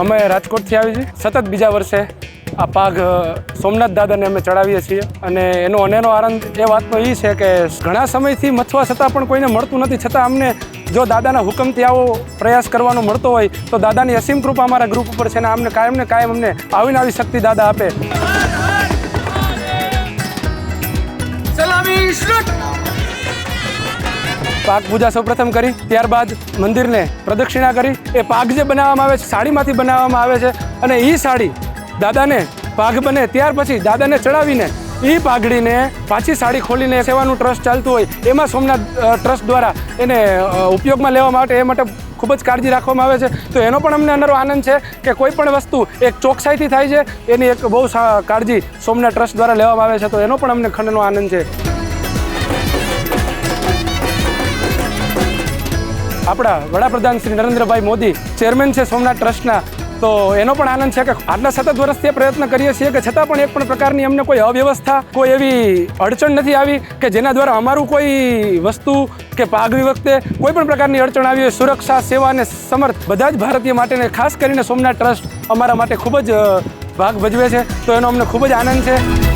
અમે રાજકોટથી આવી છીએ. સતત બીજા વર્ષે આ પાઘ સોમનાથ દાદાને અમે ચડાવીએ છીએ. અને એનો અનેરો આનંદ, એ વાતનો એ છે કે ઘણા સમયથી મથવા છતાં પણ કોઈને મળતું નથી. છતાં અમને જો દાદાના હુકમથી આવો પ્રયાસ કરવાનો મળતો હોય, તો દાદાની અસીમ કૃપા અમારા ગ્રુપ ઉપર છે અને અમને કાયમ ને કાયમ અમને આવીને આવી શક્તિ દાદા આપે. પાક પૂજા સૌપ્રથમ કરી, ત્યારબાદ મંદિરને પ્રદક્ષિણા કરી. એ પાક જે બનાવવામાં આવે છે, સાડીમાંથી બનાવવામાં આવે છે અને એ સાડી દાદાને પાઘ બને, ત્યાર પછી દાદાને ચડાવીને એ પાઘડીને પાછી સાડી ખોલીને સેવાનું ટ્રસ્ટ ચાલતું હોય, એમાં સોમનાથ ટ્રસ્ટ દ્વારા એને ઉપયોગમાં લેવા માટે એ માટે ખૂબ જ કાળજી રાખવામાં આવે છે. તો એનો પણ અમને અનરો આનંદ છે કે કોઈ પણ વસ્તુ એક ચોકસાઈથી થાય છે, એની એક બહુ કાળજી સોમનાથ ટ્રસ્ટ દ્વારા લેવામાં આવે છે. તો એનો પણ અમને ખંડનો આનંદ છે. આપણા વડાપ્રધાન શ્રી નરેન્દ્રભાઈ મોદી ચેરમેન છે સોમનાથ ટ્રસ્ટના, તો એનો પણ આનંદ છે કે આટલા સતત વર્ષથી પ્રયત્ન કરીએ છીએ કે છતાં પણ એક પણ પ્રકારની અમને કોઈ અવ્યવસ્થા, કોઈ એવી અડચણ નથી આવી કે જેના દ્વારા અમારું કોઈ વસ્તુ કે પાગવી વખતે કોઈ પણ પ્રકારની અડચણ આવી હોય, સુરક્ષા, સેવા અને સમર્થ બધા જ ભારતીય માટેને, ખાસ કરીને સોમનાથ ટ્રસ્ટ અમારા માટે ખૂબ જ ભાગ ભજવે છે. તો એનો અમને ખૂબ જ આનંદ છે.